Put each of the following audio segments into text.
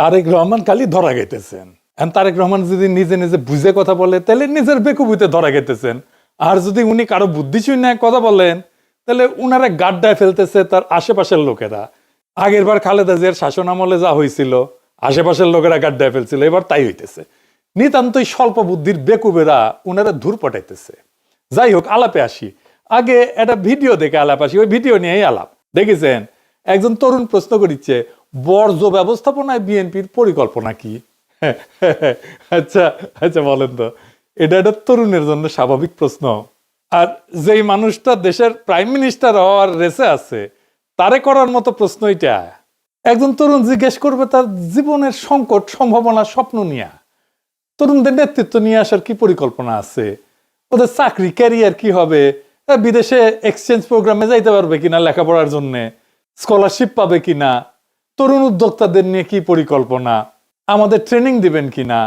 তারেক রহমান খালি ধরা গেতেছেন। এখন তারেক রহমান যদি নিজে নিজে বুঝে কথা বলে, তাহলে নিজের বেকুবিতে ধরা গেতেছেন। আর যদি উনি কারও বুদ্ধি শূন্য কথা বলেন, তাহলে উনারা গাড্ডায় ফেলতেছে তার আশেপাশের লোকেরা। আগের বার খালেদা জিয়ার শাসন আমলে যা হয়েছিল আশেপাশের লোকেরা গাড্ডায় ফেলছিল, এবার তাই হইতেছে। নিতান্তই স্বল্প বুদ্ধির বেকুবেরা উনারা ধূর পটাইতেছে। যাই হোক, আলাপে আসি। আগে একটা ভিডিও দেখে আলাপ আসি, ওই ভিডিও নিয়েই আলাপ। দেখেছেন? একজন তরুণ প্রশ্ন করিচ্ছে বর্জ্য ব্যবস্থাপনায় বিএনপির পরিকল্পনা কি? আচ্ছা আচ্ছা বলেন তো। এটা একটা তরুণের জন্য স্বাভাবিক প্রশ্ন। আর যেই মানুষটা দেশের প্রাইম মিনিস্টার হওয়ার রেসে আছে, তারে করার মতো প্রশ্ন এটা একজন তরুণ জিজ্ঞেস করবে তার জীবনের সংকট, সম্ভাবনা, স্বপ্ন নিয়ে। তরুণদের নেতৃত্ব নিয়ে আসার কি পরিকল্পনা আছে? ওদের চাকরি ক্যারিয়ার কি হবে? বিদেশে এক্সচেঞ্জ প্রোগ্রামে যাইতে পারবে কিনা লেখাপড়ার জন্য? স্কলারশিপ পাবে কিনা? তরুণ উদ্যোক্তাদের নিয়ে কি পরিকল্পনা? আমাদের ট্রেনিং দিবেন কিনা?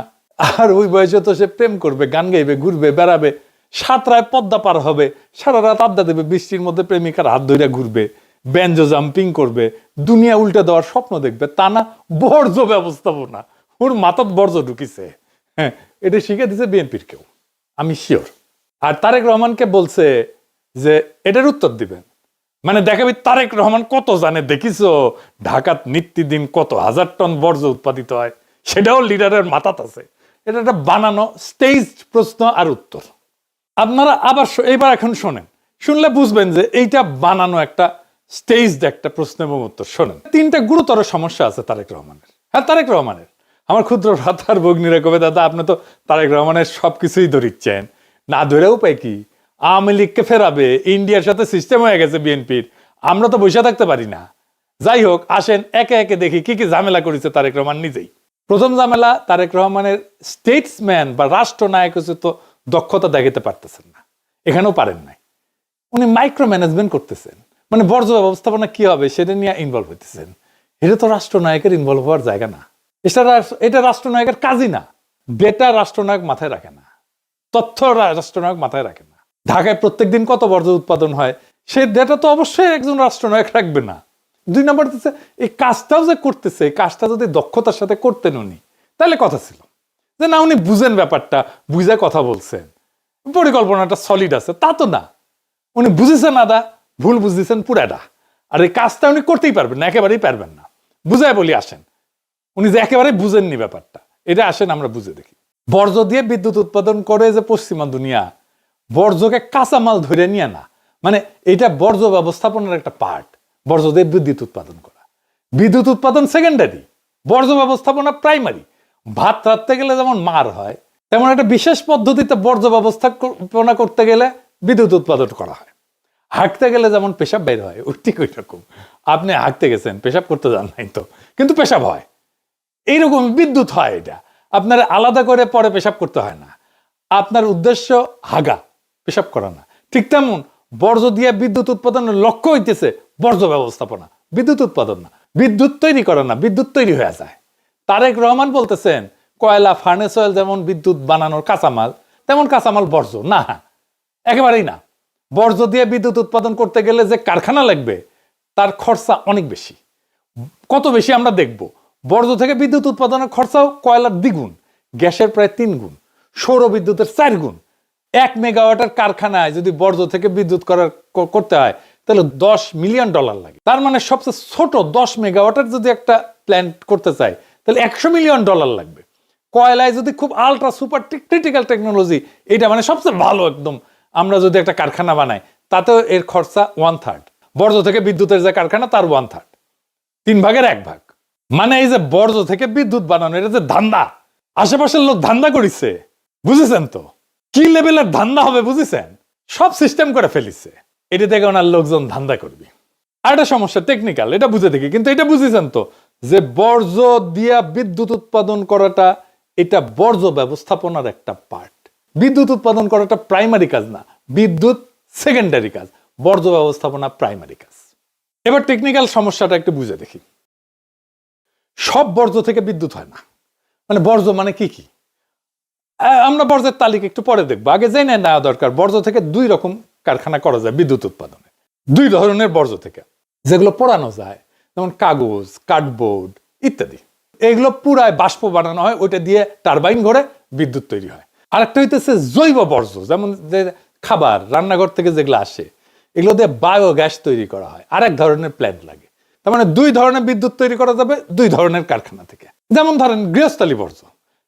আর ওই বয়সে তো সে প্রেম করবে, গান গাইবে, ঘুরবে, বেড়াবে সাতরায় পদ্মা পার হবে, সারা রাত আড্ডা দেবে, বৃষ্টির মধ্যে প্রেমিকার হাত ধরে ঘুরবে, ব্যাঞ্জো জাম্পিং করবে, দুনিয়া উল্টে দেওয়ার স্বপ্ন দেখবে, তা না বর্জ্য ব্যবস্থাপনা। ওর মাথাত বর্জ্য ঢুকিছে। হ্যাঁ এটা শিখে দিছে বিএনপির কেউ। আমি শিওর আর তারেক রহমানকে বলছে যে, এটার উত্তর দিবেন। মানে দেখাবি তারেক রহমান কত জানে, দেখিছো? ঢাকাত নিত্যদিন কত হাজার টন বর্জ্য উৎপাদিত হয়। সেটাও লিডারের মাথাত আছে। এটা একটা বানানো স্টেজড প্রশ্ন আর উত্তর। আপনারা আবার এইবার এখন শোনেন। শুনলে বুঝবেন যে এইটা বানানো একটা স্টেজ একটা প্রশ্ন এবং উত্তর। শোনেন। তিনটা গুরুতর সমস্যা আছে তারেক রহমানের। হ্যাঁ তারেক রহমানের। আমার ক্ষুদ্র ভ্রাতার ভগ্নীরা কবে, দাদা, আপনি তো তারেক রহমানের সবকিছুই ধরিচ্ছেন। না ধরে উপায় কি? আওয়ামী লীগকে ফেরাবে, ইন্ডিয়ার সাথে সিস্টেম হয়ে গেছে বিএনপির। আমরা তো বসে থাকতে পারি না। যাই হোক, আসেন, একে একে দেখি কি কি ঝামেলা করেছে তারেক রহমান নিজেই। প্রথম ঝামেলা, তারেক রহমানের স্টেটসম্যান বা রাষ্ট্রনায়ক তো দক্ষতা দেখাতে পারতেছেন না। এখানেও পারেন নাই। উনি মাইক্রো ম্যানেজমেন্ট করতেছেন। মানে বর্জ্য ব্যবস্থাপনা কি হবে সেটা নিয়ে ইনভলভ হইতেছেন। এটা তো রাষ্ট্রনায়কের ইনভলভ হওয়ার জায়গা না। এটা এটা রাষ্ট্রনায়কের কাজই না। ডেটা রাষ্ট্রনায়ক মাথায় রাখে না। তথ্য রাষ্ট্রনায়ক মাথায় রাখে না। ঢাকায় প্রত্যেকদিন কত বর্জ্য উৎপাদন হয়? সে ডেটা তো অবশ্যই একজন রাষ্ট্রনায়ক রাখবে না। দুই নম্বর এই কাজটাও যে করতেছে, এই কাজটা যদি দক্ষতার সাথে করতেন উনি, তাহলে কথা ছিল। যে না, উনি বুঝেন ব্যাপারটা, বুঝে কথা বলছেন। পরিকল্পনাটা সলিড আছে, তা তো না। উনি বুঝেছেন আদা, ভুল বুঝতেছেন পুরাটা আর এই কাজটা উনি করতেই পারবেন না, একেবারেই পারবেন না। বুঝায় বলি, আসেন। উনি যে একেবারেই বুঝেননি ব্যাপারটা, এটা আসেন, আমরা বুঝে দেখি। বর্জ্য দিয়ে বিদ্যুৎ উৎপাদন করে যে পশ্চিমা দুনিয়া বর্জ্যকে কাঁচামাল ধরে নিয়ে না। মানে এটা বর্জ্য ব্যবস্থাপনার একটা পার্ট বর্জ্য দিয়ে বিদ্যুৎ উৎপাদন করা। বিদ্যুৎ উৎপাদন সেকেন্ডারি বর্জ্য ব্যবস্থাপনা প্রাইমারি ভাত রাখতে গেলে যেমন মার হয়, তেমন একটা বিশেষ পদ্ধতিতে বর্জ্য ব্যবস্থাপনা করতে গেলে বিদ্যুৎ উৎপাদন করা হয়। হাঁটতে গেলে যেমন পেশাব বের হয় ওই ঠিক ওই রকম আপনি হাঁটতে গেছেন, পেশাব করতে যান নাই তো, কিন্তু পেশাব হয়। এইরকম বিদ্যুৎ হয় এটা। আপনার আলাদা করে পরে পেশাব করতে হয় না। আপনার উদ্দেশ্য হাগা। পেশাব করা না। ঠিক তেমন বর্জ্য দিয়ে বিদ্যুৎ উৎপাদনের লক্ষ্য হইতেছে বর্জ্য ব্যবস্থাপনা। বিদ্যুৎ উৎপাদন না। বিদ্যুৎ তৈরি করা না, বিদ্যুৎ তৈরি হয়ে যায়। তারেক রহমান বলতেছেন, কয়লা ফার্নেস অয়েল যেমন বিদ্যুৎ বানানোর কাঁচামাল, তেমন কাঁচামাল বর্জ্য না। একেবারেই না। বর্জ্য দিয়ে বিদ্যুৎ উৎপাদন করতে গেলে যে কারখানা লাগবে, তার খরচা অনেক বেশি। কত বেশি আমরা দেখব? বর্জ্য থেকে বিদ্যুৎ উৎপাদনের খরচাও কয়লার দ্বিগুণ, গ্যাসের প্রায় তিন গুণ সৌর বিদ্যুতের চার গুণ। এক মেগাওয়াটের কারখানায় যদি বর্জ্য থেকে বিদ্যুৎ করার করতে হয়, তাহলে দশ মিলিয়ন ডলার লাগে। তার মানে সবচেয়ে ছোট দশ মেগাওয়াটের যদি একটা প্ল্যান্ট করতে চাই তাহলে একশো মিলিয়ন ডলার লাগবে। কয়লায় যদি খুব আলট্রা সুপার ক্রিটিক্যাল টেকনোলজি এটা মানে সবচেয়ে ভালো একদম। আমরা যদি একটা কারখানা বানাই, তাতেও এর খরচা ওয়ান থার্ড বর্জ্য থেকে বিদ্যুতের যে কারখানা, তার ওয়ান থার্ড তিন ভাগের এক ভাগ। মানে এই যে বর্জ্য থেকে বিদ্যুৎ বানানো এটা যে ধান্দা। আশেপাশের লোক ধান্দা করিছে। বুঝেছেন তো? কি লেভেলের ধান্দা হবে বুঝেছেন? সব সিস্টেম করে ফেলিছে। এটা থেকে ওনার লোকজন ধান্দা করবে। আর একটা সমস্যা টেকনিক্যাল এটা বুঝে দেখি, কিন্তু এটা বুঝেছেন তো, যে বর্জ্য দিয়া বিদ্যুৎ উৎপাদন করাটা, এটা বর্জ্য ব্যবস্থাপনার একটা পার্ট বিদ্যুৎ উৎপাদন করাটা প্রাইমারি কাজ না, বিদ্যুৎ সেকেন্ডারি কাজ, বর্জ্য ব্যবস্থাপনা প্রাইমারি কাজ। এবার টেকনিক্যাল সমস্যাটা একটু বুঝে দেখি। সব বর্জ্য থেকে বিদ্যুৎ হয় না। মানে বর্জ্য মানে কি কি? আমরা বর্জ্যের তালিকা একটু পরে দেখব। আগে জেনে নেওয়া দরকার, বর্জ্য থেকে দুই রকম কারখানা করা যায়, বিদ্যুৎ উৎপাদনে। দুই ধরনের বর্জ্য থেকে, যেগুলো পোড়ানো যায়, যেমন কাগজ, কার্ডবোর্ড ইত্যাদি। এগুলো পুরায় বাষ্প বানানো হয়, ওইটা দিয়ে টারবাইন ঘরে বিদ্যুৎ তৈরি হয়। আরেকটা হইতেছে জৈব বর্জ্য, যেমন যে খাবার, রান্নাঘর থেকে যেগুলো আসে, এগুলো দিয়ে বায়োগ্যাস তৈরি করা হয়। আরেক ধরনের প্ল্যান্ট লাগে। তার মানে দুই ধরনের বিদ্যুৎ তৈরি করা যাবে দুই ধরনের কারখানা থেকে। যেমন ধরেন গৃহস্থলী বর্জ্য।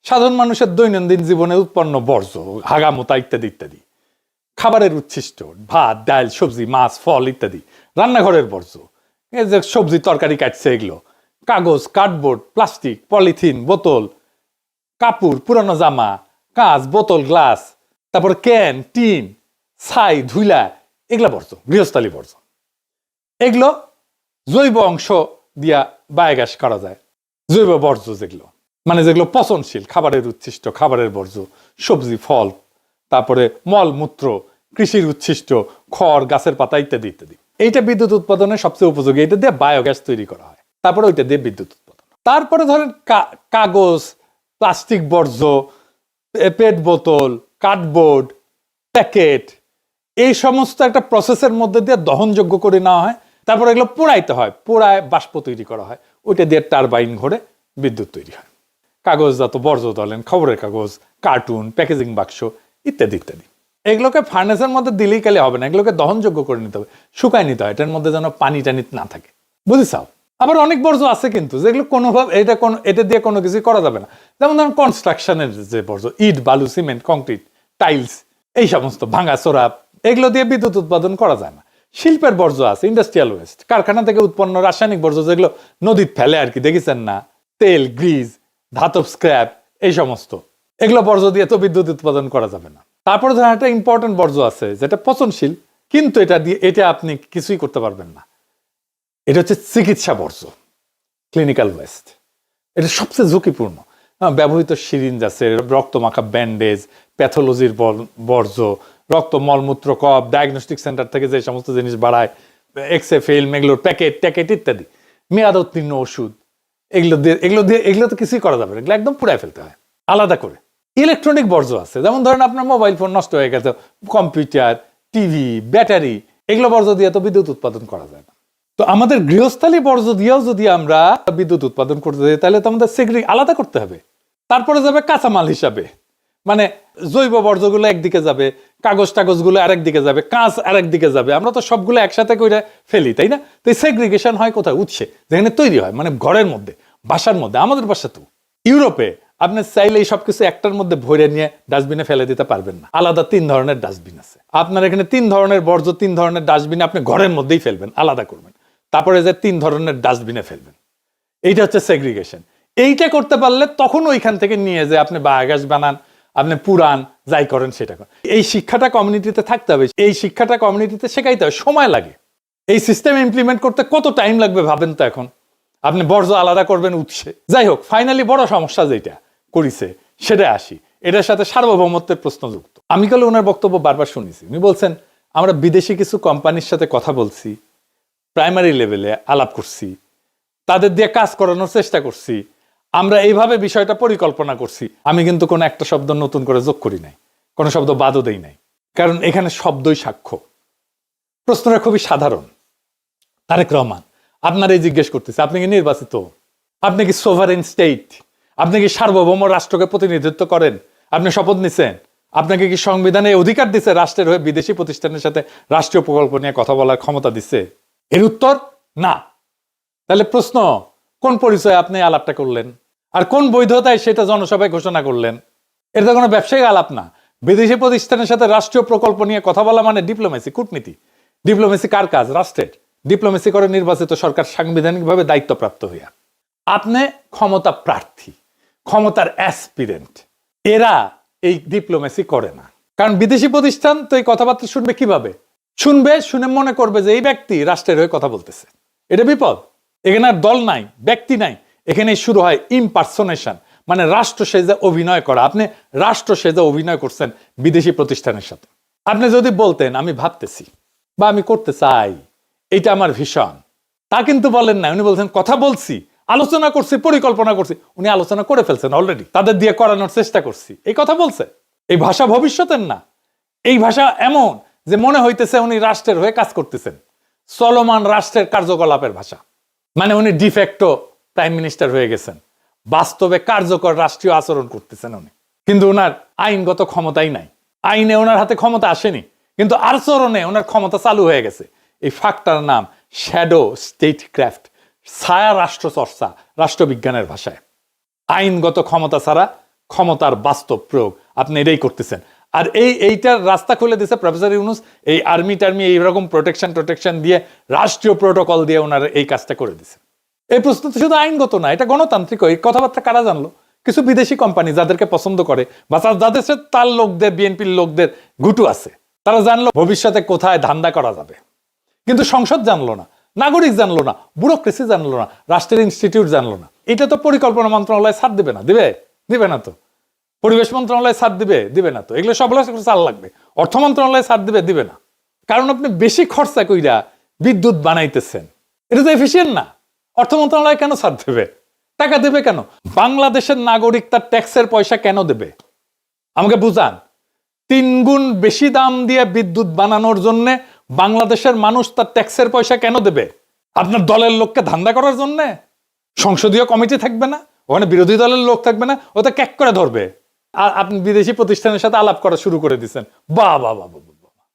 সাধারণ মানুষের দৈনন্দিন জীবনে উৎপন্ন বর্জ্য, হাগামোতা ইত্যাদি ইত্যাদি। খাবারের উচ্ছিষ্ট, ভাত, ডাল, সবজি, মাছ, ফল ইত্যাদি। রান্নাঘরের বর্জ্য। এই যে সবজি, তরকারি কাটছে এগুলো। কাগজ, কার্ডবোর্ড, প্লাস্টিক, পলিথিন, বোতল, কাপড়, পুরানো জামা কাঁচ বোতল, গ্লাস, তারপর ক্যান, টিন, ছাই ধুইলা এগুলো বর্জ্য, গৃহস্থালী বর্জ্য। এগুলো জৈব অংশ দিয়া বায়োগ্যাস করা যায়। জৈব বর্জ্য যেগুলো। মানে যেগুলো পচনশীল, খাবারের উচ্ছিষ্ট, খাবারের বর্জ্য, সবজি, ফল, তারপরে মল, মূত্র, কৃষির উচ্ছিষ্ট, খড়, গাছের পাতা ইত্যাদি ইত্যাদি। এইটা বিদ্যুৎ উৎপাদনের সবচেয়ে উপযোগী। এটা দিয়ে বায়োগ্যাস তৈরি করা হয়। তারপরে ওইটা দিয়ে বিদ্যুৎ উৎপাদন। তারপরে ধরেন কাগজ, প্লাস্টিক বর্জ্য পেট বোতল, কার্ডবোর্ড, প্যাকেট, এই সমস্ত একটা প্রসেসের মধ্যে দিয়ে দহনযোগ্য করে নেওয়া হয়। তারপর এগুলো পোড়াইতে হয়। পোড়ায় বাষ্প তৈরি করা হয়। ওইটা দিয়ে টারবাইন ঘরে বিদ্যুৎ তৈরি হয়। কাগজজাত বর্জ্য খবরের কাগজ কার্টুন প্যাকেজিং বাক্স, ইত্যাদি ইত্যাদি। এগুলোকে ফার্নেসের মধ্যে দিলেই কালে হবে না, এগুলোকে দহনযোগ্য করে নিতে হবে, শুকায় নিতে হয়, এটার মধ্যে যেন পানি টানি না থাকে। বুঝি বুঝিসাও আবার অনেক বর্জ্য আছে কিন্তু, যেগুলো কোনোভাবে, এটা কোনো, এটা দিয়ে কোনো কিছু করা যাবে না। যেমন ধরুন কনস্ট্রাকশনের যে বর্জ্য, ইট, বালু সিমেন্ট কংক্রিট টাইলস এই সমস্ত ভাঙা, চোরা, এগুলো দিয়ে বিদ্যুৎ উৎপাদন করা যায় না। শিল্পের বর্জ্য আছে ইন্ডাস্ট্রিয়াল ওয়েস্ট কারখানা থেকে উৎপন্ন রাসায়নিক বর্জ্য, যেগুলো নদীর ফেলে আর কি, দেখেছেন না? তেল গ্রিজ ধাতব স্ক্র্যাপ এই সমস্ত। এগুলো বর্জ্য দিয়ে তো বিদ্যুৎ উৎপাদন করা যাবে না। তারপরে ধরেন একটা ইম্পর্টেন্ট বর্জ্য আছে, যেটা পচনশীল, কিন্তু এটা দিয়ে, এটা আপনি কিছুই করতে পারবেন না। এটা হচ্ছে চিকিৎসা বর্জ্য ক্লিনিক্যাল ওয়েস্ট এটা সবচেয়ে ঝুঁকিপূর্ণ। ব্যবহৃত সিরিঞ্জ আছে রক্ত মাখা ব্যান্ডেজ প্যাথোলজির বর্জ্য, রক্ত মলমূত্র কপ ডায়াগনস্টিক সেন্টার থেকে যে সমস্ত জিনিস বাড়ায় এক্স এ ফিল্ম প্যাকেট, ট্যাকেট ইত্যাদি। মেয়াদ উত্তীর্ণ ওষুধ এগুলো দিয়ে এগুলো দিয়ে এগুলো তো কিছুই করা যাবে না। এগুলো একদম পুড়ায় ফেলতে হয়। আলাদা করে। ইলেকট্রনিক বর্জ্য আছে। যেমন ধরেন আপনার মোবাইল ফোন নষ্ট হয়ে গেছে, কম্পিউটার, টিভি, ব্যাটারি, এগুলো বর্জ্য দিয়ে তো বিদ্যুৎ উৎপাদন করা যায় না। তো আমাদের গৃহস্থালী বর্জ্য দিয়েও যদি আমরা বিদ্যুৎ উৎপাদন করতে যাই, তাহলে তো আমাদের সেগ্রি আলাদা করতে হবে। তারপরে যাবে কাঁচামাল হিসাবে। মানে জৈব বর্জ্যগুলো একদিকে যাবে, কাগজ টাগজগুলো আরেক দিকে যাবে, কাঁচ আরেক দিকে যাবে। আমরা তো সবগুলো একসাথে করে ফেলি, তাই না? তো সেগ্রিগেশন হয় কোথায়? উৎসে, যেখানে তৈরি হয় মানে ঘরের মধ্যে, বাসার মধ্যে, আমাদের বাসা তো। ইউরোপে আপনি চাইলে এই সবকিছু একটার মধ্যে ভরে নিয়ে ডাস্টবিনে ফেলে দিতে পারবেন না। আলাদা তিন ধরনের ডাস্টবিন আছে। আপনার এখানে তিন ধরনের বর্জ্য, তিন ধরনের ডাস্টবিনে আপনি ঘরের মধ্যেই ফেলবেন, আলাদা করবেন। তারপরে যে তিন ধরনের ডাস্টবিনে ফেলবেন। এইটা হচ্ছে সেগ্রিগেশন এইটা করতে পারলে তখন ওইখান থেকে নিয়ে যে আপনি বায়োগ্যাস বানান আপনি পুরান যাই করেন সেটা করেন। এই শিক্ষাটা কমিউনিটিতে থাকতে হবে। এই শিক্ষাটা কমিউনিটিতে শেখাইতে হবে। সময় লাগে। এই সিস্টেম ইমপ্লিমেন্ট করতে কত টাইম লাগবে ভাবেন তো এখন? আপনি বর্জ্য আলাদা করবেন উৎসে। যাই হোক ফাইনালি বড় সমস্যা যেটা করিছে সেটা আসি। এটার সাথে সার্বভৌমত্বের প্রশ্ন যুক্ত। আমি কালে ওনার বক্তব্য বারবার শুনেছি। উনি বলছেন, আমরা বিদেশি কিছু কোম্পানির সাথে কথা বলছি প্রাইমারি লেভেলে আলাপ করছি, তাদের দিয়ে কাজ করানোর চেষ্টা করছি আমরা এইভাবে বিষয়টা পরিকল্পনা করছি। আমি কিন্তু কোনো একটা শব্দ নতুন করে যোগ করি নাই। কোনো শব্দ বাদও দেই নাই। কারণ এখানে শব্দই সাক্ষ্য। প্রশ্নটা খুবই সাধারণ। তারেক রহমান, আপনার এই জিজ্ঞেস করতেছে, আপনি কি নির্বাচিত? আপনি কি সোভারেন স্টেট আপনি কি সার্বভৌম রাষ্ট্রকে প্রতিনিধিত্ব করেন? আপনি শপথ নিছেন? আপনাকে কি সংবিধানে অধিকার দিছে রাষ্ট্রের হয়ে বিদেশি প্রতিষ্ঠানের সাথে রাষ্ট্রীয় প্রকল্প নিয়ে কথা বলার ক্ষমতা দিছে? এর উত্তর, না। তাহলে প্রশ্ন, কোন পরিচয়ে আপনি আলাপটা করলেন? আর কোন বৈধতায় সেটা জনসভায় ঘোষণা করলেন? এটা কোনো ব্যবসায়িক আলাপ না। বিদেশি প্রতিষ্ঠানের সাথে রাষ্ট্রীয় প্রকল্প নিয়ে কথা বলা মানে ডিপ্লোমেসি, কূটনীতি। ডিপ্লোমেসি কার কাজ? রাষ্ট্রের। ডিপ্লোমেসি করে নির্বাচিত সরকার সাংবিধানিকভাবে দায়িত্বপ্রাপ্ত হইয়া। আপনি ক্ষমতা প্রার্থী, ক্ষমতার অ্যাসপিরেন্ট। এরা এই ডিপ্লোমেসি করে না। কারণ বিদেশি প্রতিষ্ঠান তো এই কথাবার্তা শুনবে কীভাবে? শুনবে, শুনে মনে করবে যে এই ব্যক্তি রাষ্ট্রের হয়ে কথা বলতেছে। এটা বিপদ। এখানে আর দল নাই, ব্যক্তি নাই। এখানে শুরু হয় ইমপার্সোনেশন মানে রাষ্ট্র সেজে অভিনয় করা। আপনি রাষ্ট্র সেজে অভিনয় করছেন বিদেশি প্রতিষ্ঠানের সাথে। আপনি যদি বলতেন, আমি ভাবতেছি বা আমি করতে চাই এটা আমার ভীষণ। তা কিন্তু বলেন না। উনি বলছেন, কথা বলছি, আলোচনা করছি, পরিকল্পনা করছি। উনি আলোচনা করে ফেলছেন অলরেডি তাদের দিয়ে করানোর চেষ্টা করছি। এই কথা বলছে। এই ভাষা ভবিষ্যতের না। এই ভাষা এমন যে মনে হইতেছে উনি রাষ্ট্রের হয়ে কাজ করতেছেন। চলমান রাষ্ট্রের কার্যকলাপের ভাষা। মানে উনি ডিফেক্টো প্রাইম মিনিস্টার হয়ে গেছেন। বাস্তবে কার্যকর রাষ্ট্রীয় আচরণ করতেছেন উনি। কিন্তু ওনার আইনগত ক্ষমতাই নাই। আইনে ওনার হাতে ক্ষমতা আসেনি, কিন্তু আচরণে ওনার ক্ষমতা চালু হয়ে গেছে। এই ফাঁকটার নাম শ্যাডো স্টেট ক্রাফট ছায়া রাষ্ট্র চর্চা রাষ্ট্রবিজ্ঞানের ভাষায়। আইনগত ক্ষমতা ছাড়া ক্ষমতার বাস্তব প্রয়োগ আপনি এটাই করতেছেন। আর এই এইটার রাস্তা খুলে দিছে প্রফেসর ইউনুস, এই আর্মি টার্মি এইরকম প্রোটেকশন প্রোটেকশন দিয়ে, রাষ্ট্রীয় প্রোটোকল দিয়ে ওনার এই কাজটা করে দিছে এই প্রশ্ন তো শুধু আইনগত না, এটা গণতান্ত্রিক, এই কথাবার্তা কারা জানলো? কিছু বিদেশি কোম্পানি যাদেরকে পছন্দ করে, বা যাদের তার লোকদের, বিএনপির লোকদের গুটু আছে। তারা জানলো ভবিষ্যতে কোথায় ধান্দা করা যাবে। কিন্তু সংসদ জানলো না, নাগরিক জানলো না ব্যুরোক্রেসি জানলো না, রাষ্ট্রের ইনস্টিটিউট জানলো না। এটা তো পরিকল্পনা মন্ত্রণালয় ছাড় দিবে না, দিবে? দিবে না তো। পরিবেশ মন্ত্রণালয় ছাড় দিবে দিবে না তো। এগুলো সব চাল লাগবে। অর্থ মন্ত্রণালয় ছাড় দিবে দিবে না। কারণ আপনি বেশি খরচা কইরা বিদ্যুৎ বানাইতেছেন। এটা তো এফিসিয়েন্ট না। অর্থ মন্ত্রণালয় কেন ছাড় দেবে? টাকা দেবে কেন? বাংলাদেশের নাগরিক তার ট্যাক্সের পয়সা কেন দেবে? আমাকে বুঝান। তিন গুণ বেশি দাম দিয়ে বিদ্যুৎ বানানোর জন্য বাংলাদেশের মানুষ তার ট্যাক্সের পয়সা কেন দেবে? আপনার দলের লোককে ধান্দা করার জন্য? সংসদীয় কমিটি থাকবে না? ওখানে বিরোধী দলের লোক থাকবে না? ওটা ক্যাক করে ধরবে। আর আপনি বিদেশি প্রতিষ্ঠানের সাথে আলাপ করা শুরু করে দিচ্ছেন বা, বা, বা।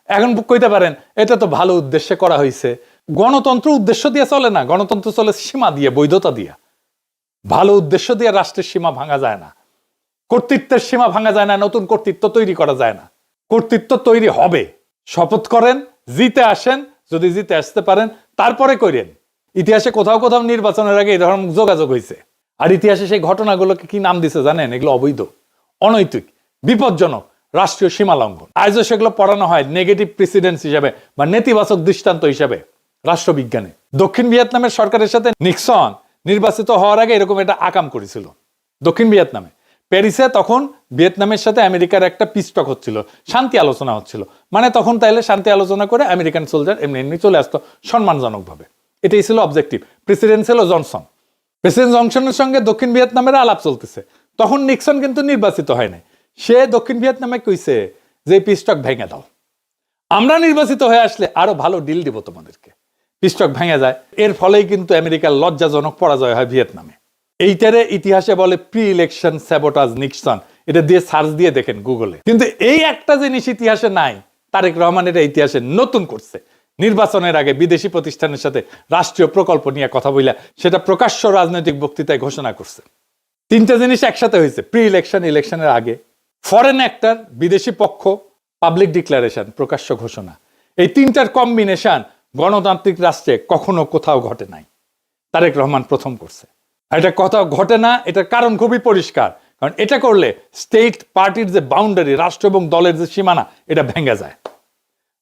এখন কইতে পারেন এটা তো ভালো উদ্দেশ্যে করা হয়েছে গণতন্ত্র উদ্দেশ্য দিয়ে চলে না, গণতন্ত্র চলে সীমা দিয়ে, বৈধতা দিয়া। ভালো উদ্দেশ্য দিয়ে রাষ্ট্রের সীমা ভাঙা যায় না। কর্তৃত্বের সীমা ভাঙা যায় না, নতুন কর্তৃত্ব তৈরি করা যায় না। কর্তৃত্ব তৈরি হবে। শপথ করেন, জিতে আসেন, যদি জিতে আসতে পারেন, তারপরে করেন। ইতিহাসে কোথাও কোথাও নির্বাচনের আগে এই ধরনের যোগাযোগ হয়েছে। আর ইতিহাসে সেই ঘটনাগুলোকে কি নাম দিছে জানেন? এগুলো অবৈধ, অনৈতিক, বিপজ্জনক, রাষ্ট্রীয় সীমা লঙ্ঘন। আজও সেগুলো পড়ানো হয় নেগেটিভ প্রেসিডেন্স হিসাবে বা নেতিবাচক দৃষ্টান্ত হিসাবে। রাষ্ট্রবিজ্ঞানে। দক্ষিণ ভিয়েতনামের সরকারের সাথে নিক্সন নির্বাচিত হওয়ার আগে এরকম একটা আকাম করেছিল। দক্ষিণ ভিয়েতনামে। প্যারিসে তখন ভিয়েতনামের সাথে আমেরিকার একটা পিস্টক হচ্ছিল, শান্তি আলোচনা হচ্ছিল। মানে তখন তাইলে শান্তি আলোচনা করে আমেরিকান সোলজার এমনি এমনি চলে আসতো সম্মানজনকভাবে। এটাই ছিল অবজেক্টিভ প্রেসিডেন্ট ছিল জনসন। প্রেসিডেন্ট জনসনের সঙ্গে দক্ষিণ ভিয়েতনামের আলাপ চলতেছে। তখন নিক্সন কিন্তু নির্বাচিত হয় নাই। সে দক্ষিণ ভিয়েতনামে কইছে যে পিস্টক ভেঙে দাও। আমরা নির্বাচিত হয়ে আসলে আরও ভালো ডিল দিব তোমাদেরকে। পিস্টক ভেঙে যায়। এর ফলেই কিন্তু আমেরিকার লজ্জাজনক পরাজয় হয় ভিয়েতনামে। এইটারে ইতিহাসে বলে প্রি ইলেকশন স্যাবোটাজ নিক্সন এটা দিয়ে সার্চ দিয়ে দেখেন গুগলে। কিন্তু এই একটা জিনিস ইতিহাসে নাই। তারেক রহমান এটা ইতিহাসে নতুন করছে। নির্বাচনের আগে বিদেশি প্রতিষ্ঠানের সাথে রাষ্ট্রীয় প্রকল্প নিয়ে কথা বইলা সেটা প্রকাশ্য রাজনৈতিক বক্তৃতায় ঘোষণা করছে। তিনটা জিনিস একসাথে হয়েছে। প্রি ইলেকশন ইলেকশনের আগে। ফরেন অ্যাক্টার বিদেশি পক্ষ পাবলিক ডিক্লারেশন প্রকাশ্য ঘোষণা। এই তিনটার কম্বিনেশন গণতান্ত্রিক রাষ্ট্রে কখনো কোথাও ঘটে নাই। তারেক রহমান প্রথম করছে। এটা কোথাও ঘটে না, এটার কারণ খুবই পরিষ্কার। কারণ এটা করলে স্টেট পার্টির যে বাউন্ডারি রাষ্ট্র এবং দলের যে সীমানা, এটা ভেঙে যায়।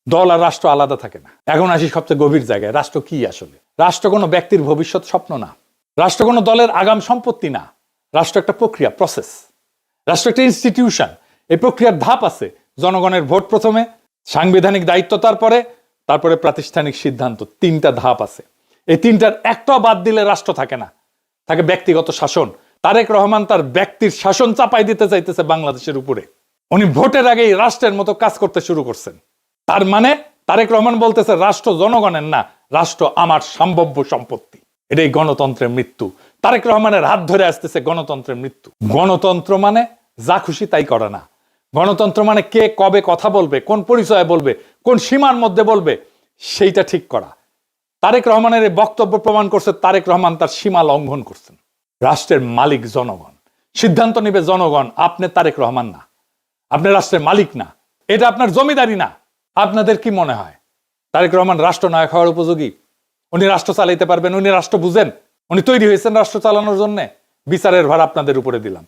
দল আর রাষ্ট্র আলাদা থাকে না। এখন আসি সবচেয়ে গভীর জায়গায়, রাষ্ট্র কি আসলে? রাষ্ট্র কোনো ব্যক্তির ভবিষ্যৎ স্বপ্ন না। রাষ্ট্র কোনো দলের আগাম সম্পত্তি না। রাষ্ট্র একটা প্রক্রিয়া প্রসেস রাষ্ট্র একটা ইনস্টিটিউশন এই প্রক্রিয়ার ধাপ আছে জনগণের ভোট প্রথমে, সাংবিধানিক দায়িত্ব তারপরে তারপরে প্রাতিষ্ঠানিক সিদ্ধান্ত, তিনটা ধাপ আছে। এই তিনটার একটাও বাদ দিলে রাষ্ট্র থাকে না, থাকে ব্যক্তিগত শাসন। তারেক রহমান তার ব্যক্তির শাসন চাপাই দিতে চাইতেছে বাংলাদেশের উপরে। উনি ভোটের আগেই রাষ্ট্রের মতো কাজ করতে শুরু করছেন। তার মানে তারেক রহমান বলতেছে, রাষ্ট্র জনগণের না, রাষ্ট্র আমার সম্ভাব্য সম্পত্তি। এটাই গণতন্ত্রের মৃত্যু। তারেক রহমানের হাত ধরে আসতেছে গণতন্ত্রের মৃত্যু। গণতন্ত্র মানে যা খুশি তাই করে না। গণতন্ত্র মানে কে কবে কথা বলবে, কোন পরিচয়ে বলবে, কোন সীমার মধ্যে বলবে, সেইটা ঠিক করা। তারেক রহমানের বক্তব্য প্রমাণ করছে তারেক রহমান তার সীমা লঙ্ঘন করছেন। রাষ্ট্রের মালিক জনগণ। সিদ্ধান্ত নেবে জনগণ, আপনি তারেক রহমান না। আপনি রাষ্ট্রের মালিক না। এটা আপনার জমিদারি না। আপনাদের কি মনে হয়? তারেক রহমান রাষ্ট্র রাষ্ট্রনায়ক হওয়ার উপযোগী? উনি রাষ্ট্র চালাইতে পারবেন, উনি রাষ্ট্র বুঝেন। উনি তৈরি হয়েছেন রাষ্ট্র চালানোর জন্য। বিচারের ভার আপনাদের উপরে দিলাম।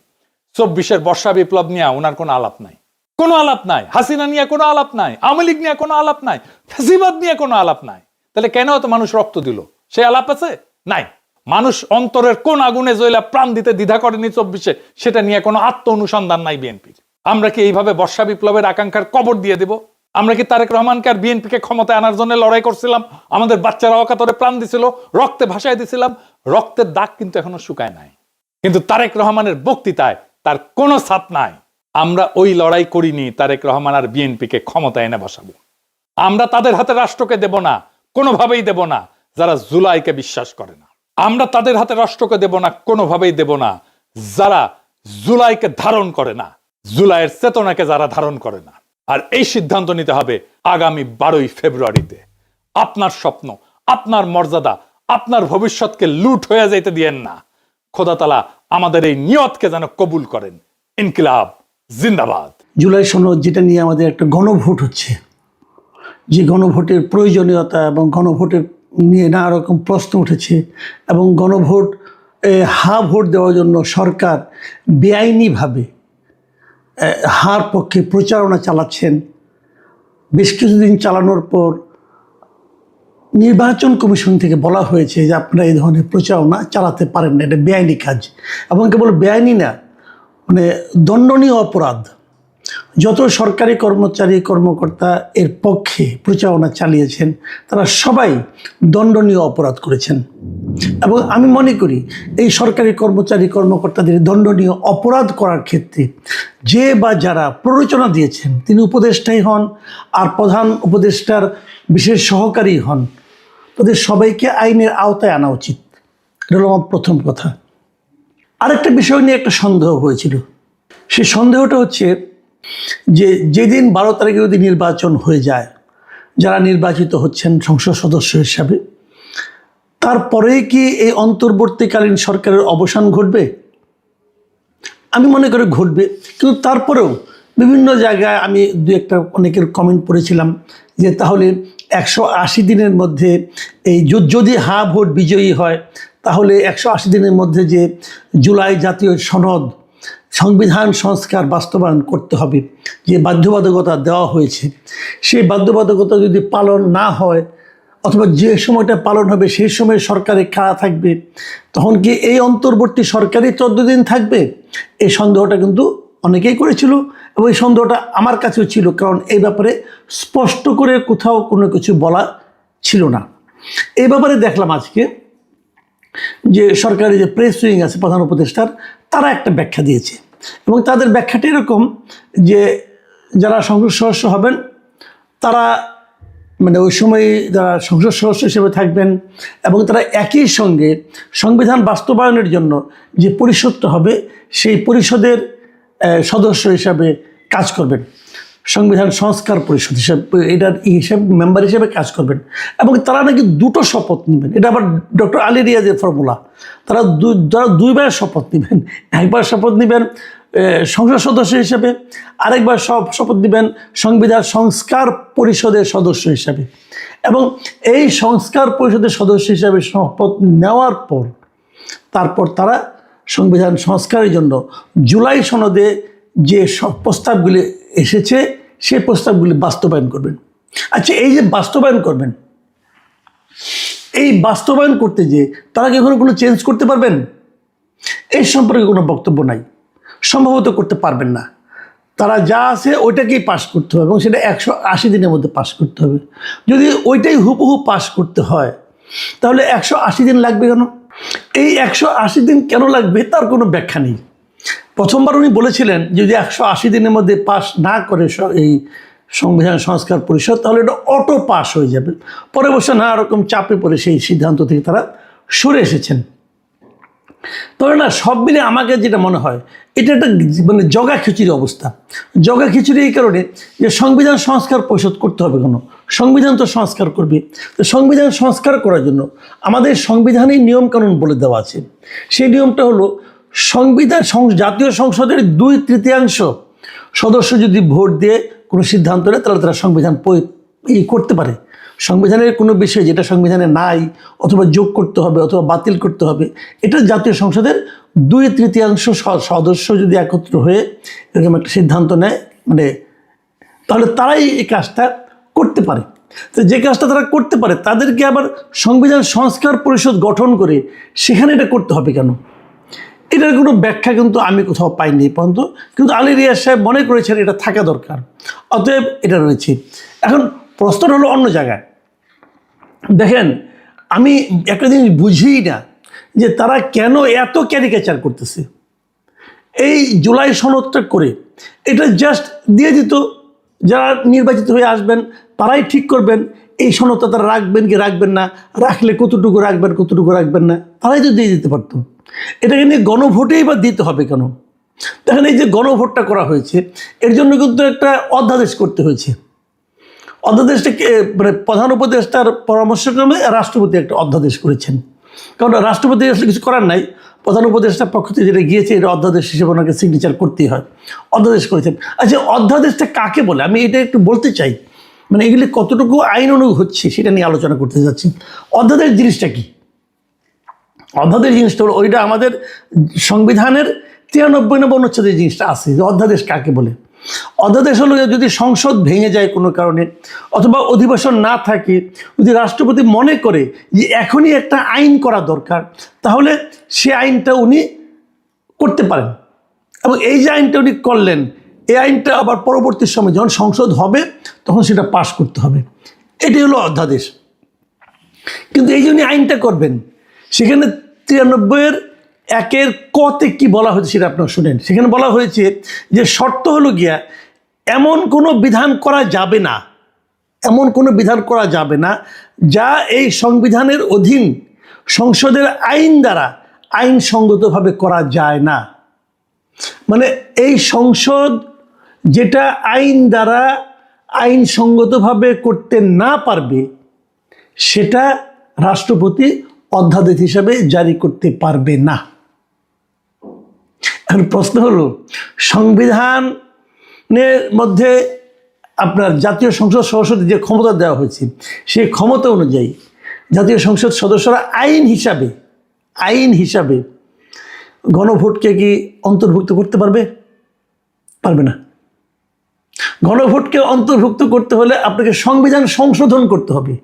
চব্বিশের বর্ষা বিপ্লব নিয়ে ওনার কোনো আলাপ নাই। কোনো আলাপ নাই। হাসিনা নিয়ে কোনো আলাপ নাই। আওয়ামী লীগ নিয়ে কোনো আলাপ নাই। ফেসিবাদ নিয়ে কোনো আলাপ নাই। তাহলে কেন তো মানুষ রক্ত দিল? সে আলাপ আছে? নাই। মানুষ অন্তরের কোন আগুনে জয়লা প্রাণ দিতে দ্বিধা করেনি চব্বিশে, সেটা নিয়ে কোনো আত্ম অনুসন্ধান নাই বিএনপির। আমরা কি এইভাবে বর্ষা বিপ্লবের আকাঙ্ক্ষার কবর দিয়ে দেব? আমরা কি তারেক রহমানকে আর বিএনপিকে ক্ষমতায় আনার জন্য লড়াই করছিলাম? আমাদের বাচ্চারা অকাতরে প্রাণ দিছিল, রক্তে ভাসায় দিছিলাম। রক্তের দাগ কিন্তু এখনও শুকায় নাই। কিন্তু তারেক রহমানের বক্তৃতায় তার কোনো ছাপ নাই। আমরা ওই লড়াই করিনি, তারেক রহমান আর বিএনপিকে ক্ষমতায় এনে বসাবো। আমরা তাদের হাতে রাষ্ট্রকে দেব না, কোনোভাবেই দেব না, যারা জুলাইকে বিশ্বাস করে না। আমরা তাদের হাতে রাষ্ট্রকে দেব না, কোনোভাবেই দেব না, যারা জুলাইকে ধারণ করে না, জুলাইয়ের চেতনাকে যারা ধারণ করে না। আর এই সিদ্ধান্ত নিতে হবে আগামী বারোই ফেব্রুয়ারিতে। আপনার স্বপ্ন, আপনার মর্যাদা, আপনার ভবিষ্যৎকে লুট হয়ে যাইতে দিয়েন না। খোদা তালা আমাদের এই নিয়তকে যেন কবুল করেন। ইনকিলাব, জিন্দাবাদ। জুলাই সনদ যেটা নিয়ে আমাদের একটা গণভোট হচ্ছে। যে গণভোটের প্রয়োজনীয়তা এবং গণভোটের নিয়ে নানা রকম প্রশ্ন উঠেছে এবং গণভোট হা ভোট দেওয়ার জন্য সরকার বেআইনিভাবে হার পক্ষে প্রচারণা চালাচ্ছেন। বেশ কিছুদিন চালানোর পর নির্বাচন কমিশন থেকে বলা হয়েছে যে আপনারা এই ধরনের প্রচারণা চালাতে পারেন না, এটা বেআইনি কাজ। এবং কেবল বেআইনি না মানে দণ্ডনীয় অপরাধ। যত সরকারি কর্মচারী, কর্মকর্তা এর পক্ষে প্রচারণা চালিয়েছেন, তারা সবাই দণ্ডনীয় অপরাধ করেছেন। এবং আমি মনে করি, এই সরকারি কর্মচারী, কর্মকর্তাদের দণ্ডনীয় অপরাধ করার ক্ষেত্রে যে বা যারা প্ররোচনা দিয়েছেন, তিনি উপদেষ্টাই হন, আর প্রধান উপদেষ্টার বিশেষ সহকারী হন তাদের সবাইকে আইনের আওতায় আনা উচিত। এটা হলো আমার প্রথম কথা। আরেকটা বিষয় নিয়ে একটা সন্দেহ হয়েছিল। সেই সন্দেহটা হচ্ছে যে যেদিন বারো তারিখে যদি নির্বাচন হয়ে যায়, যারা নির্বাচিত হচ্ছেন সংসদ সদস্য হিসাবে, তারপরেই কি এই অন্তর্বর্তীকালীন সরকারের অবসান ঘটবে? আমি মনে করি ঘটবে। কিন্তু তারপরেও বিভিন্ন জায়গায় আমি দু একটা অনেকের কমেন্ট পড়েছিলাম যে তাহলে একশো আশি দিনের মধ্যে এই যদি হা ভোট বিজয়ী হয়, তাহলে একশো আশি দিনের মধ্যে যে জুলাই জাতীয় সনদ, সংবিধান সংস্কার বাস্তবায়ন করতে হবে, যে বাধ্যবাধকতা দেওয়া হয়েছে, সেই বাধ্যবাধকতা যদি পালন না হয়, অথবা যে সময়টা পালন হবে সেই সময় সরকারে কারা থাকবে, তখন কি এই অন্তর্বর্তী সরকারই চোদ্দ দিন থাকবে? এই সন্দেহটা কিন্তু অনেকেই করেছিল এবং এই সন্দেহটা আমার কাছেও ছিল, কারণ এই ব্যাপারে স্পষ্ট করে কোথাও কোনো কিছু বলা ছিল না। এই ব্যাপারে দেখলাম আজকে যে সরকারি যে প্রেস উইং আছে প্রধান উপদেষ্টার, তারা একটা ব্যাখ্যা দিয়েছে এবং তাদের ব্যাখ্যাটা এরকম যে যারা সংসদ সদস্য হবেন, তারা মানে ওই সময় যারা সংসদ সদস্য হিসেবে থাকবেন এবং তারা একই সঙ্গে সংবিধান বাস্তবায়নের জন্য যে পরিষদটা হবে, সেই পরিষদের সদস্য হিসাবে কাজ করবেন। সংবিধান সংস্কার পরিষদ হিসাবে এটার হিসেবে মেম্বার হিসেবে কাজ করবেন। এবং তারা নাকি দুটো শপথ নেবেন। এটা আবার ডক্টর আলী রিয়াজের ফর্মুলা তারা দুই তারা দুইবার শপথ নেবেন। একবার শপথ নেবেন সংসদ সদস্য হিসেবে, আরেকবার সব শপথ নেবেন সংবিধান সংস্কার পরিষদের সদস্য হিসাবে। এবং এই সংস্কার পরিষদের সদস্য হিসাবে শপথ নেওয়ার পর, তারপর তারা সংবিধান সংস্কারের জন্য জুলাই সনদে যে সব প্রস্তাবগুলি এসেছে সেই প্রস্তাবগুলি বাস্তবায়ন করবেন। আচ্ছা এই যে বাস্তবায়ন করবেন, এই বাস্তবায়ন করতে যে তারা কি এখনও কোনো চেঞ্জ করতে পারবেন? এই সম্পর্কে কোনো বক্তব্য নাই। সম্ভবত করতে পারবেন না। তারা যা আছে ওইটাকেই পাশ করতে হবে এবং সেটা একশো আশি দিনের মধ্যে পাশ করতে হবে। যদি ওইটাই হুবহু পাশ করতে হয়, তাহলে একশো আশি দিন লাগবে কেন? এই একশো আশি দিন কেন লাগবে তার কোনো ব্যাখ্যা নেই। প্রথমবার উনি বলেছিলেন যদি একশো আশি দিনের মধ্যে পাস না করে এই সংবিধান সংস্কার পরিষদ, তাহলে এটা অটো পাস হয়ে যাবে। পরে বছর নানা রকম চাপে পড়ে সেই সিদ্ধান্ত থেকে তারা সরে এসেছেন। তবে না, সব মিলে আমাকে যেটা মনে হয়, এটা একটা মানে জগা খিচুড়ি অবস্থা। জগা খিচুড়ি এই কারণে যে সংবিধান সংস্কার পরিষদ করতে হবে কেন? সংবিধান তো সংস্কার করবে। তো সংবিধান সংস্কার করার জন্য আমাদের সংবিধানেই নিয়মকানুন বলে দেওয়া আছে। সেই নিয়মটা হলো, সংবিধান জাতীয় সংসদের দুই তৃতীয়াংশ সদস্য যদি ভোট দিয়ে কোনো সিদ্ধান্ত নেয়, তাহলে তারা সংবিধান করতে পারে। সংবিধানের কোনো বিষয় যেটা সংবিধানে নাই, অথবা যোগ করতে হবে, অথবা বাতিল করতে হবে, এটা জাতীয় সংসদের দুই তৃতীয়াংশ সদস্য যদি একত্র হয়ে এরকম একটা সিদ্ধান্ত নেয় মানে তাহলে তারাই এই কাজটা করতে পারে। তো যে কাজটা তারা করতে পারে, তাদেরকে আবার সংবিধান সংস্কার পরিষদ গঠন করে সেখানে এটা করতে হবে কেন? এটার কোনো ব্যাখ্যা কিন্তু আমি কোথাও পাইনি পর্যন্ত, কিন্তু আলী রিয়াজ সাহেব মনে করেছেন এটা থাকা দরকার, অতএব এটা রয়েছে। এখন প্রশ্নটা হলো অন্য জায়গায়। দেখেন, আমি একটা জিনিস বুঝিই না যে তারা কেন এত ক্যারিকেচার করতেছে। এই জুলাই সনদটা করে এটা জাস্ট দিয়ে দিত, যারা নির্বাচিত হয়ে আসবেন, তারাই ঠিক করবেন, এই সনদটা তারা রাখবেন কি রাখবেন না, রাখলে কতটুকু রাখবেন কতটুকু রাখবেন না, তারাই তো দিয়ে দিতে পারতো। এটাকে নিয়ে গণভোটেই বা দিতে হবে কেন? দেখেন, এই যে গণভোটটা করা হয়েছে, এর জন্য কিন্তু একটা অধ্যাদেশ করতে হয়েছে। অধ্যাদেশটা মানে প্রধান উপদেষ্টার পরামর্শক্রমে রাষ্ট্রপতি একটা অধ্যাদেশ করেছেন। কারণ রাষ্ট্রপতি আসলে কিছু করার নাই। প্রধান উপদেষ্টার পক্ষ থেকে যেটা গিয়েছে, এটা অধ্যাদেশ হিসেবে ওনাকে সিগনেচার করতেই হয়। অধ্যাদেশ করেছেন। আচ্ছা অধ্যাদেশটা কাকে বলে? আমি এটা একটু বলতে চাই। মানে এগুলি কতটুকু আইন অনুগ হচ্ছে সেটা নিয়ে আলোচনা করতে যাচ্ছি। অধ্যাদেশ জিনিসটা কি? অধ্যাদেশ জিনিসটা হলো, ওইটা আমাদের সংবিধানের তিরানব্বই নম্বর অনুচ্ছেদের জিনিসটা আছে। যে অধ্যাদেশ কাকে বলে? অধ্যাদেশ হলো যদি সংসদ ভেঙে যায় কোনো কারণে, অথবা অধিবেশন না থাকে, যদি রাষ্ট্রপতি মনে করে যে এখনই একটা আইন করা দরকার, তাহলে সে আইনটা উনি করতে পারেন। এবং এই যে আইনটা উনি করলেন, এই আইনটা আবার পরবর্তী সময় যখন সংসদ হবে, তখন সেটা পাশ করতে হবে। এটাই হলো অধ্যাদেশ। কিন্তু এই যে উনি আইনটা করবেন, সেখানে তিরানব্বইয়ের একের কতে কি বলা হয়েছে সেটা আপনারা শুনেন। সেখানে বলা হয়েছে যে শর্ত হলো গিয়া, এমন কোনো বিধান করা যাবে না, এমন কোনো বিধান করা যাবে না যা এই সংবিধানের অধীন সংসদের আইন দ্বারা আইনসঙ্গতভাবে করা যায় না। মানে এই সংসদ যেটা আইন দ্বারা আইনসঙ্গতভাবে করতে না পারবে, সেটা রাষ্ট্রপতি অধ্যাদেশ হিসাবে জারি করতে পারবে না। এখন প্রশ্ন হলো, সংবিধানের মধ্যে আপনার জাতীয় সংসদ সদস্যদের যে ক্ষমতা দেওয়া হয়েছে, সেই ক্ষমতা অনুযায়ী জাতীয় সংসদ সদস্যরা আইন হিসাবে আইন হিসাবে গণভোটকে কি অন্তর্ভুক্ত করতে পারবে? পারবে না। গণভোটকে অন্তর্ভুক্ত করতে হলে আপনাকে সংবিধান সংশোধন করতে হবে।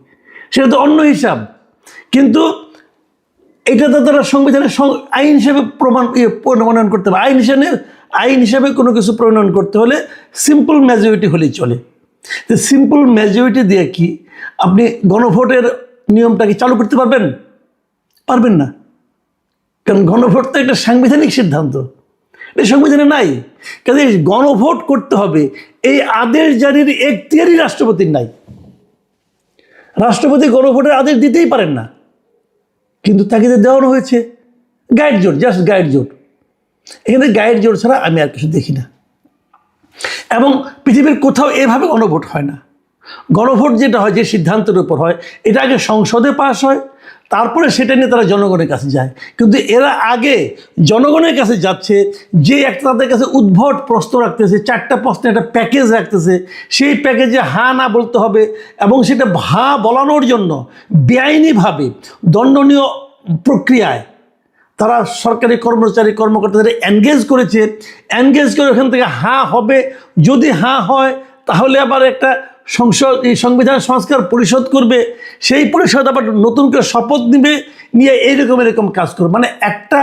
সেটা তো অন্য হিসাব। কিন্তু এটা তো তারা সংবিধানের আইন হিসেবে প্রমাণ ইয়ে, প্রণয়ন করতে হবে। আইন হিসেবে আইন হিসেবে কোনো কিছু প্রণয়ন করতে হলে সিম্পল মেজরিটি হলেই চলে। তো সিম্পল মেজরিটি দিয়ে কি আপনি গণভোটের নিয়মটাকে চালু করতে পারবেন? পারবেন না। কারণ গণভোট তো একটা সাংবিধানিক সিদ্ধান্ত। এটা সংবিধানে নাই। কাজে গণভোট করতে হবে। এই আদেশ জারির এখতিয়ারই রাষ্ট্রপতির নাই। রাষ্ট্রপতি গণভোটের আদেশ দিতেই পারেন না। কিন্তু তাকে যে দেওয়ানো হয়েছে গাইড জোট জাস্ট গাইড জোট এখানে গাইড জোট ছাড়া আমি আর কিছু দেখি না। এবং পৃথিবীর কোথাও এভাবে গণভোট হয় না। গণভোট যেটা হয়, যে সিদ্ধান্তের উপর হয়, এটা আগে সংসদে পাশ হয়, তারপরে সেটা নিয়ে তারা জনগণের কাছে যায়। কিন্তু এরা আগে জনগণের কাছে যাচ্ছে, যে একটা তাদের কাছে উদ্ভট প্রশ্ন রাখতেছে, চারটা প্রশ্নে একটা প্যাকেজ রাখতেছে, সেই প্যাকেজে হা না বলতে হবে এবং সেটা ভা বলানোর জন্য বেআইনিভাবে দণ্ডনীয় প্রক্রিয়ায় তারা সরকারি কর্মচারী কর্মকর্তাদের এনগেজ করেছে। এনগেজ করে ওখান থেকে হাঁ হবে, যদি হাঁ হয়, তাহলে আবার একটা সংসদ, এই সংবিধান সংস্কার পরিষদ করবে, সেই পরিষদ আবার নতুন করে শপথ নেবে, নিয়ে এইরকম এরকম কাজ করবে। মানে একটা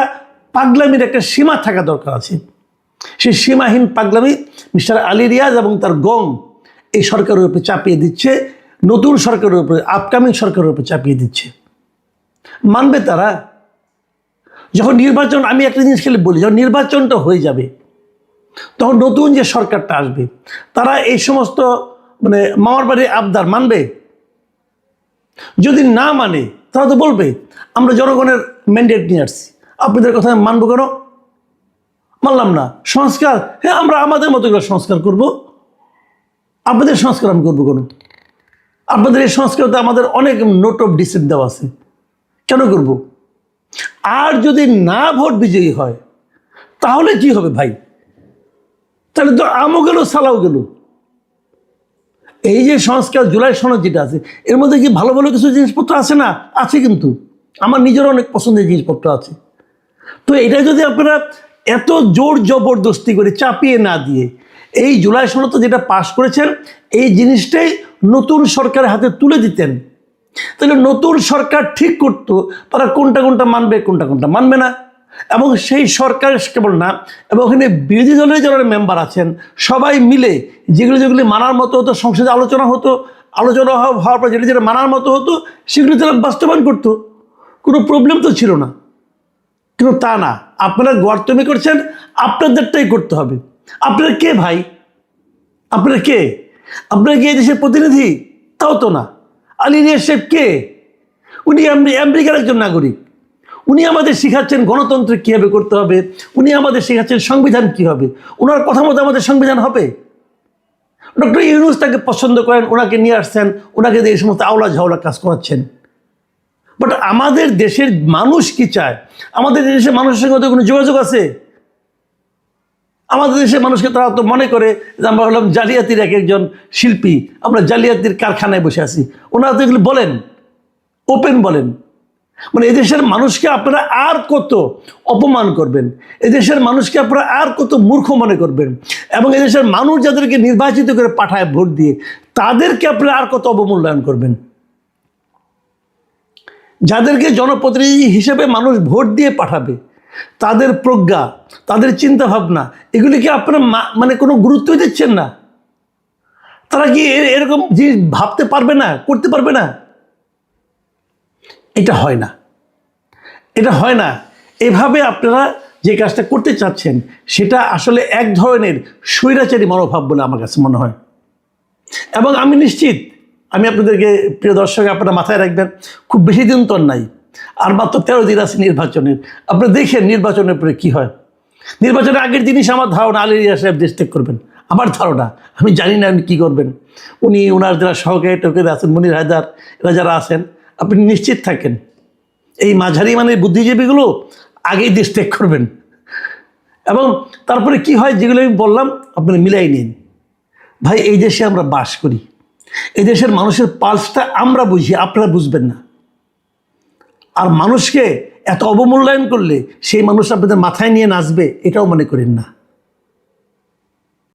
পাগলামির একটা সীমা থাকা দরকার আছে। সেই সীমাহীন পাগলামি মিস্টার আলী রিয়াজ এবং তার গং এই সরকারের উপরে চাপিয়ে দিচ্ছে, নতুন সরকারের উপরে, আপকামিং সরকারের উপরে চাপিয়ে দিচ্ছে। মানবে তারা? যখন নির্বাচন, আমি একটা জিনিস খেলে বলি, যখন নির্বাচনটা হয়ে যাবে, তখন নতুন যে সরকারটা আসবে, তারা এই সমস্ত মানে মামার বাড়ির আবদার মানবে? যদি না মানে তারা তো বলবে, আমরা জনগণের ম্যান্ডেট নিয়ে আসছি। আপনাদের কথা মানবো কেন? মানলাম না। সংস্কার হ্যাঁ আমরা আমাদের মতো করে সংস্কার করব। আপনাদের সংস্কার আমি করব কেন? আপনাদের এই সংস্কারতে আমাদের অনেক নোট অফ ডিসেন্ট দেওয়া আছে। কেন করব? আর যদি না ভোট বিজয়ী হয়, তাহলে কি হবে ভাই? তাহলে তো আমও গেল, সালাও গেল। এই যে সংস্কার, জুলাই সনদ যেটা আছে, এর মধ্যে কি ভালো ভালো কিছু জিনিসপত্র আছে না? আছে কিন্তু। আমার নিজেরও অনেক পছন্দের জিনিসপত্র আছে। তো এটা যদি আপনারা এত জোর জবরদস্তি করে চাপিয়ে না দিয়ে, এই জুলাই সনদ যেটা পাশ করেছেন, এই জিনিসটাই নতুন সরকারের হাতে তুলে দিতেন। তাহলে নতুন সরকার ঠিক করতো, তারা কোনটা কোনটা মানবে, কোনটা কোনটা মানবে না। এবং সেই সরকার কেবল না, এবং ওখানে বিরোধী দলের যারা মেম্বার আছেন, সবাই মিলে যেগুলো যেগুলি মানার মতো হতো, সংসদে আলোচনা হতো, আলোচনা হওয়া- হওয়ার পর যেটা যেটা মানার মতো হতো, সেগুলো তারা বাস্তবায়ন করতো। কোনো প্রবলেম তো ছিল না। কিন্তু তা না। আপনারা গর্তমি করছেন, আপনাদেরটাই করতে হবে। আপনারা কে ভাই? আপনারা কে? আপনারা কি দেশের প্রতিনিধি? তাও তো না। আলী রিয়া সাহেব কে? উনি আমেরি- আমেরিকার একজন নাগরিক। উনি আমাদের শেখাচ্ছেন গণতন্ত্র কীভাবে করতে হবে, উনি আমাদের শেখাচ্ছেন সংবিধান কী হবে ওনার কথা মতো আমাদের সংবিধান হবে। ডক্টর ইউনুস তাকে পছন্দ করেন, ওনাকে নিয়ে আসছেন, ওনাকে এই সমস্ত আওলা ঝাওলা কাজ করাচ্ছেন। বাট আমাদের দেশের মানুষ কি চায়? আমাদের দেশের মানুষের সঙ্গে ওদের কোনো যোগাযোগ আছে। আমাদের দেশের মানুষকে তারা তো মনে করে যে আমরা হলাম জালিয়াতির এক একজন শিল্পী, আমরা জালিয়াতির কারখানায় বসে আছি। ওনারা তো এগুলো বলেন, ওপেন বলেন। মানে এদেশের মানুষকে আপনারা আর কত অপমান করবেন? এদেশের মানুষকে আপনারা আর কত মূর্খ মনে করবেন? এবং এদেশের মানুষ যাদেরকে নির্বাচিত করে পাঠায় ভোট দিয়ে, তাদেরকে আপনারা আর কত অবমূল্যায়ন করবেন? যাদেরকে জনপ্রতিনিধি হিসেবে মানুষ ভোট দিয়ে পাঠাবে, তাদের প্রজ্ঞা, তাদের চিন্তা ভাবনা এগুলিকে আপনারা মানে কোনো গুরুত্বই দিচ্ছেন না? তারা কি এরকম জিনিস ভাবতে পারবে না, করতে পারবে না? এটা হয় না। এটা হয় না। এভাবে আপনারা যে কাজটা করতে চাচ্ছেন, সেটা আসলে এক ধরনের স্বৈরাচারী মনোভাব বলে আমার কাছে মনে হয়। এবং আমি নিশ্চিত, আমি আপনাদেরকে প্রিয় দর্শক, আপনারা মাথায় রাখবেন, খুব বেশি দিন তো নাই। আর মাত্র তেরো দিন আছে নির্বাচনের। আপনারা দেখেন নির্বাচনের পরে কি হয়। নির্বাচনের আগের জিনিস আমার ধারণা আলী রিয়া সাহেব দেশ ত্যাগ করবেন। আমার ধারণা, আমি জানি না উনি কী করবেন। উনি ওনার যারা সহকারী টহকারী আছেন, মনির হায়দার, এরা যারা আছেন আপনি নিশ্চিত থাকেন। এই মাঝারি মানে বুদ্ধিজীবীগুলো আগেই দেশ ত্যাগ করবেন। এবং তারপরে কি হয়, যেগুলো আমি বললাম আপনি মিলাই নিন। ভাই, এই দেশে আমরা বাস করি। এই দেশের মানুষের পালসটা আমরা বুঝি, আপনারা বুঝবেন না। আর মানুষকে এত অবমূল্যায়ন করলে সেই মানুষ আপনাদের মাথায় নিয়ে নাচবে, এটাও মনে করেন না।